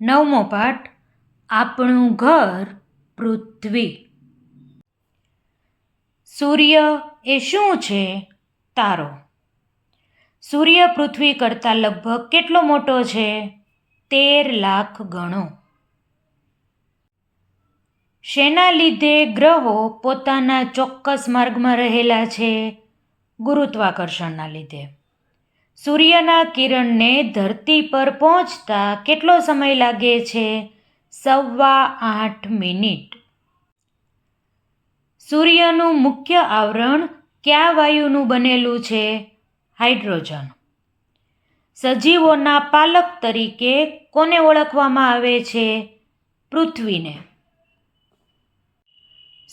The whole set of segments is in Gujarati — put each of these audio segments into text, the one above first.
નવમો પાઠ, આપણું ઘર પૃથ્વી. સૂર્ય એ શું છે? તારો. સૂર્ય પૃથ્વી કરતાં લગભગ કેટલો મોટો છે? તેર લાખ ગણો. શેના લીધે ગ્રહો પોતાના ચોક્કસ માર્ગમાં રહેલા છે? ગુરુત્વાકર્ષણના લીધે. સૂર્યના કિરણને ધરતી પર પહોંચતા કેટલો સમય લાગે છે? સવા આઠ મિનિટ. સૂર્યનું મુખ્ય આવરણ કયા વાયુનું બનેલું છે? હાઇડ્રોજન. સજીવોના પાલક તરીકે કોને ઓળખવામાં આવે છે? પૃથ્વીને.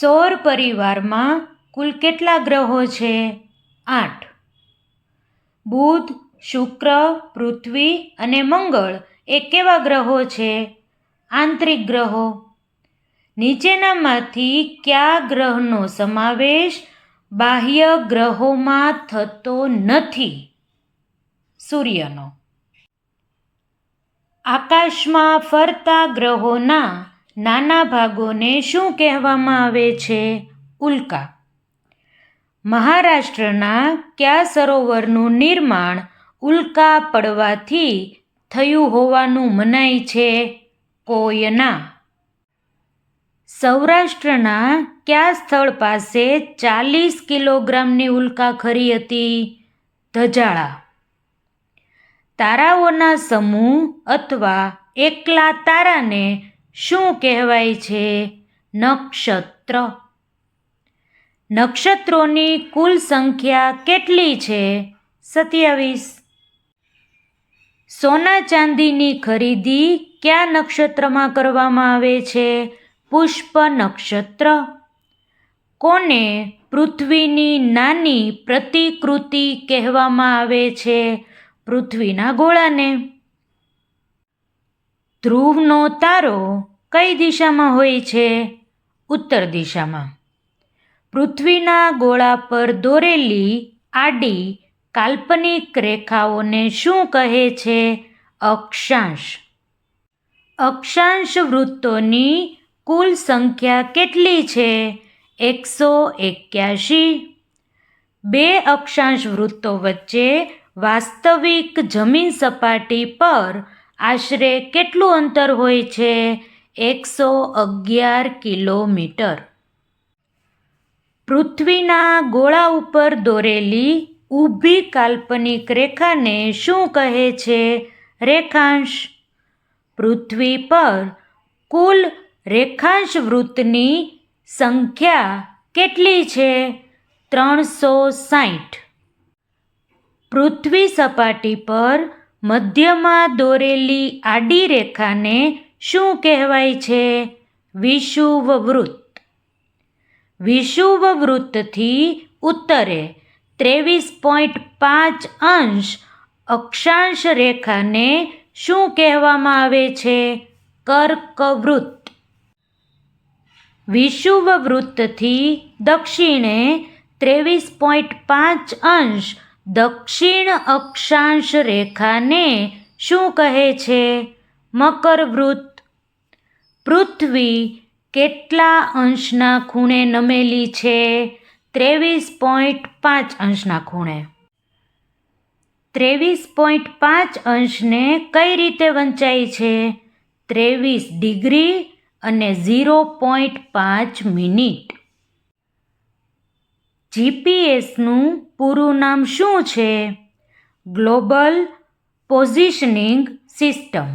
સૌર પરિવારમાં કુલ કેટલા ગ્રહો છે? આઠ. બુધ, શુક્ર, પૃથ્વી અને મંગળ એ કેવા ગ્રહો છે? આંતરિક ગ્રહો. નીચેનામાંથી કયા ગ્રહનો સમાવેશ બાહ્ય ગ્રહોમાં થતો નથી? સૂર્યનો. આકાશમાં ફરતા ગ્રહોના નાના ભાગોને શું કહેવામાં આવે છે? ઉલ્કા. મહારાષ્ટ્રના કયા સરોવરનું નિર્માણ ઉલ્કા પડવાથી થયું હોવાનું મનાય છે? કોયના. સૌરાષ્ટ્રના કયા સ્થળ પાસે ચાલીસ કિલોગ્રામની ઉલ્કા ખરી હતી? ધજાળા. તારાઓના સમૂહ અથવા એકલા તારાને શું કહેવાય છે? નક્ષત્ર. નક્ષત્રોની કુલ સંખ્યા કેટલી છે? સત્યાવીસ. સોના ચાંદીની ખરીદી કયા નક્ષત્રમાં કરવામાં આવે છે? પુષ્પ નક્ષત્ર. કોને પૃથ્વીની નાની પ્રતિકૃતિ કહેવામાં આવે છે? પૃથ્વીના ગોળાને. ધ્રુવનો તારો કઈ દિશામાં હોય છે? ઉત્તર દિશામાં. પૃથ્વીના ગોળા પર દોરેલી આડી કાલ્પનિક રેખાઓને શું કહે છે? અક્ષાંશ. અક્ષાંશ વૃત્તોની કુલ સંખ્યા કેટલી છે? એકસો એક્યાશી. બે અક્ષાંશ વૃત્તો વચ્ચે વાસ્તવિક જમીન સપાટી પર આશરે કેટલું અંતર હોય છે? એકસો અગિયાર કિલોમીટર. પૃથ્વીના ગોળા ઉપર દોરેલી ઊભી કાલ્પનિક રેખાને શું કહે છે? રેખાંશ. પૃથ્વી પર કુલ રેખાંશ વૃત્તની સંખ્યા કેટલી છે? ત્રણસો સાઠ પૃથ્વી સપાટી પર મધ્યમાં દોરેલી આડી રેખાને શું કહેવાય છે? વિષુવવૃત્ત. વિષુવવૃત્તથી ઉત્તરે ત્રેવીસ પોઈન્ટ પાંચ અંશ અક્ષાંશ રેખાને શું કહેવામાં આવે છે? કર્કવૃત્ત. વિષુવવૃત્તથી દક્ષિણે ત્રેવીસ પોઈન્ટ પાંચ અંશ દક્ષિણ અક્ષાંશ રેખાને શું કહે છે? મકરવૃત્ત. પૃથ્વી કેટલા અંશના ખૂણે નમેલી છે? ત્રેવીસ પોઈન્ટ પાંચ અંશના ખૂણે. ત્રેવીસ પોઈન્ટ પાંચ અંશને કઈ રીતે વંચાય છે? ત્રેવીસ ડિગ્રી અને ઝીરો પોઈન્ટ પાંચ મિનિટ. જીપીએસનું પૂરું નામ શું છે? Global positioning system.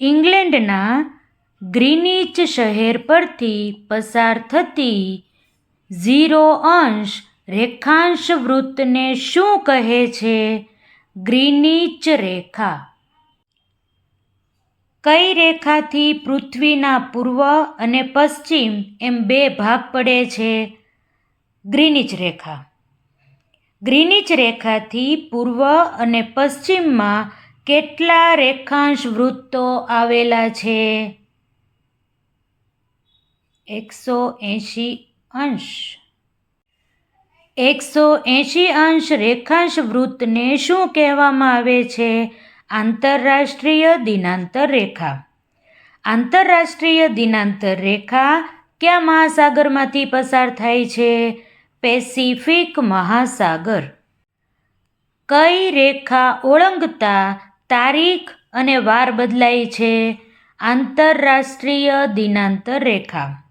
ઇંગ્લેન્ડના ગ્રીનિચ શહેર પરથી પસાર થતી ઝીરો અંશ રેખાંશ વૃત્તને શું કહે છે? ગ્રીનિચ રેખા. કઈ રેખાથી પૃથ્વીના પૂર્વ અને પશ્ચિમ એમ બે ભાગ પડે છે? ગ્રીનિચ રેખા. ગ્રીનિચ રેખાથી પૂર્વ અને પશ્ચિમમાં કેટલા રેખાંશ વૃત્તો આવેલા છે? એકસો એંશી અંશ. એકસો એંશી અંશ રેખાંશ વૃત્તને શું કહેવામાં આવે છે? આંતરરાષ્ટ્રીય દિનાંતર રેખા. આંતરરાષ્ટ્રીય દિનાંતર રેખા કયા મહાસાગરમાંથી પસાર થાય છે? પેસિફિક મહાસાગર. કઈ રેખા ઓળંગતા તારીખ અને વાર બદલાય છે? આંતરરાષ્ટ્રીય દિનાંતર રેખા.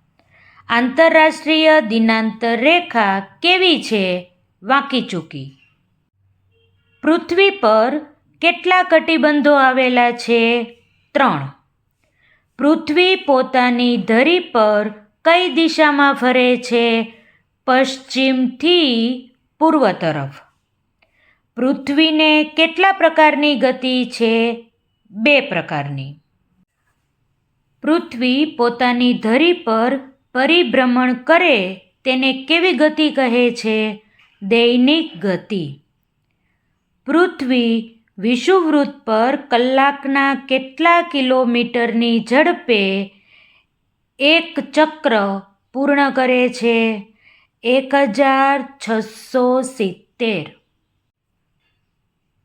આંતરરાષ્ટ્રીય દિનાંતર રેખા કેવી છે? વાંકી ચૂકી. પૃથ્વી પર કેટલા કટિબંધો આવેલા છે? ત્રણ. પૃથ્વી પોતાની ધરી પર કઈ દિશામાં ફરે છે? પશ્ચિમથી પૂર્વ તરફ. પૃથ્વીને કેટલા પ્રકારની ગતિ છે? બે પ્રકારની. પૃથ્વી પોતાની ધરી પર પરિભ્રમણ કરે તેને કેવી ગતિ કહે છે? દૈનિક ગતિ. પૃથ્વી વિષુવવૃત્ત પર કલાકના કેટલા કિલોમીટરની ઝડપે એક ચક્ર પૂર્ણ કરે છે? એક હજાર છસો સિત્તેર.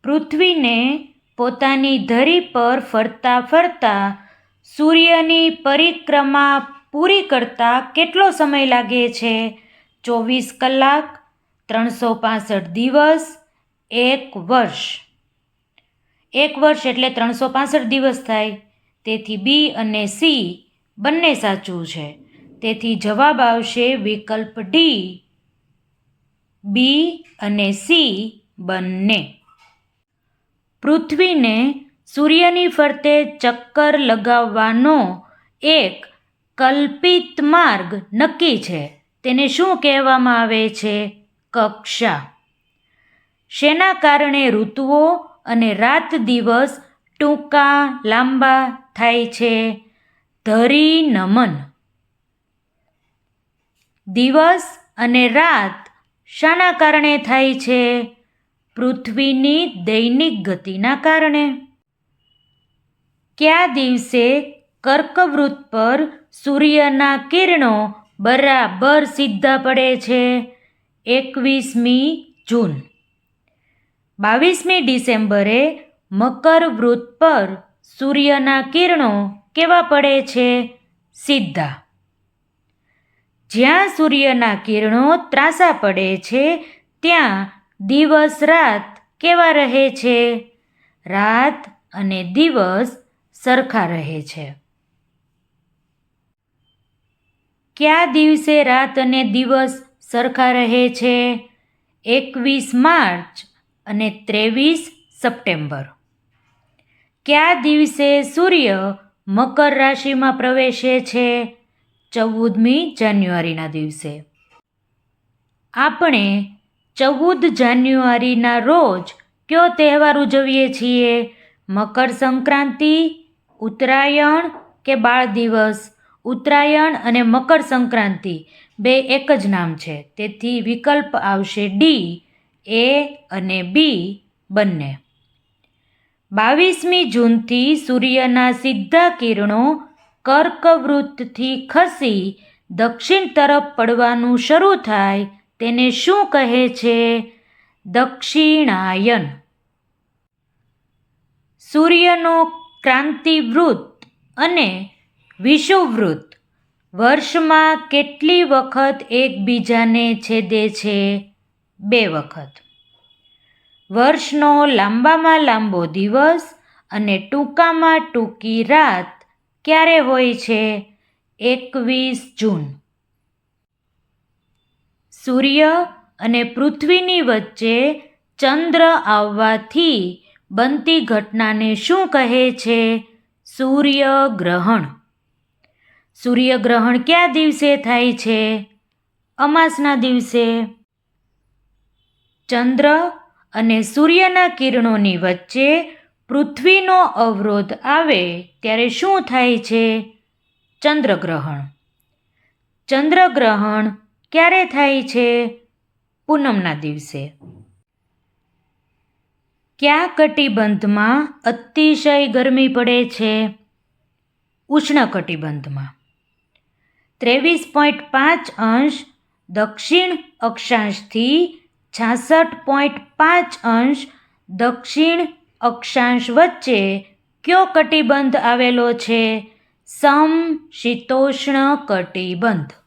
પૃથ્વીને પોતાની ધરી પર ફરતા ફરતા સૂર્યની પરિક્રમા પૂરી કરતાં કેટલો સમય લાગે છે? ચોવીસ કલાક, ત્રણસો પાસઠ દિવસ, એક વર્ષ. એક વર્ષ એટલે ત્રણસો પાસઠ દિવસ થાય. તેથી બી અને સી બંને સાચું છે. તેથી જવાબ આવશે વિકલ્પ ડી. બી અને સી બંને. પૃથ્વીને સૂર્યની ફરતે ચક્કર લગાવવાનો એક કલ્પિત માર્ગ નક્કી છે. તેને શું કહેવામાં આવે છે? કક્ષા. શેના કારણે ઋતુઓ અને રાત દિવસ ટૂંકા, લાંબા થાય છે? ધરી નમન. દિવસ અને રાત શાના કારણે થાય છે? પૃથ્વીની દૈનિક ગતિના કારણે. કયા દિવસે કર્કવૃત્ત પર સૂર્યના કિરણો બરાબર સીધા પડે છે એકવીસમી જૂન. બાવીસમી ડિસેમ્બરે મકર વૃત પર સૂર્યના કિરણો કેવા પડે છે? સીધા. જ્યાં સૂર્યના કિરણો ત્રાસા પડે છે, ત્યાં દિવસ રાત કેવા રહે છે? રાત અને દિવસ સરખા રહે છે. કયા દિવસે રાત અને દિવસ સરખા રહે છે? એકવીસ માર્ચ અને ત્રેવીસ સપ્ટેમ્બર. કયા દિવસે સૂર્ય મકર રાશિમાં પ્રવેશે છે? ચૌદમી જાન્યુઆરીના દિવસે. આપણે ચૌદ જાન્યુઆરીના રોજ કયો તહેવાર ઉજવીએ છીએ? મકર સંક્રાંતિ, ઉત્તરાયણ કે બાળ દિવસ? ઉત્તરાયણ અને મકર સંક્રાંતિ બે એક જ નામ છે. તેથી વિકલ્પ આવશે ડી એ અને બી બંને. બાવીસમી જૂનથી સૂર્યના સીધા કિરણો કર્કવૃત્તથી ખસી દક્ષિણ તરફ પડવાનું શરૂ થાય તેને શું કહે છે? દક્ષિણાયન. સૂર્યનો ક્રાંતિવૃત્ત અને વિષુવવૃત્ત. વર્ષમાં કેટલી વખત એકબીજાને છેદે છે? બે વખત. વર્ષનો લાંબામાં લાંબો દિવસ અને ટૂંકામાં ટૂંકી રાત ક્યારે હોય છે? એકવીસ જૂન. સૂર્ય અને પૃથ્વીની વચ્ચે ચંદ્ર આવવાથી બનતી ઘટનાને શું કહે છે? સૂર્યગ્રહણ. સૂર્યગ્રહણ કયા દિવસે થાય છે? અમાસના દિવસે ચંદ્ર અને સૂર્યના કિરણોની વચ્ચે પૃથ્વીનો અવરોધ આવે ત્યારે શું થાય છે? ચંદ્રગ્રહણ. ચંદ્રગ્રહણ ક્યારે થાય છે? પૂનમના દિવસે. કયા કટિબંધમાં અતિશય ગરમી પડે છે? ઉષ્ણકટિબંધમાં. ત્રેવીસ પોઈન્ટ પાંચ અંશ, દક્ષિણ અક્ષાંશથી છાસઠ પોઈન્ટ પાંચ અંશ, દક્ષિણ અક્ષાંશ વચ્ચે કયો કટિબંધ આવેલો છે? સમ, શીતોષ્ણ કટિબંધ.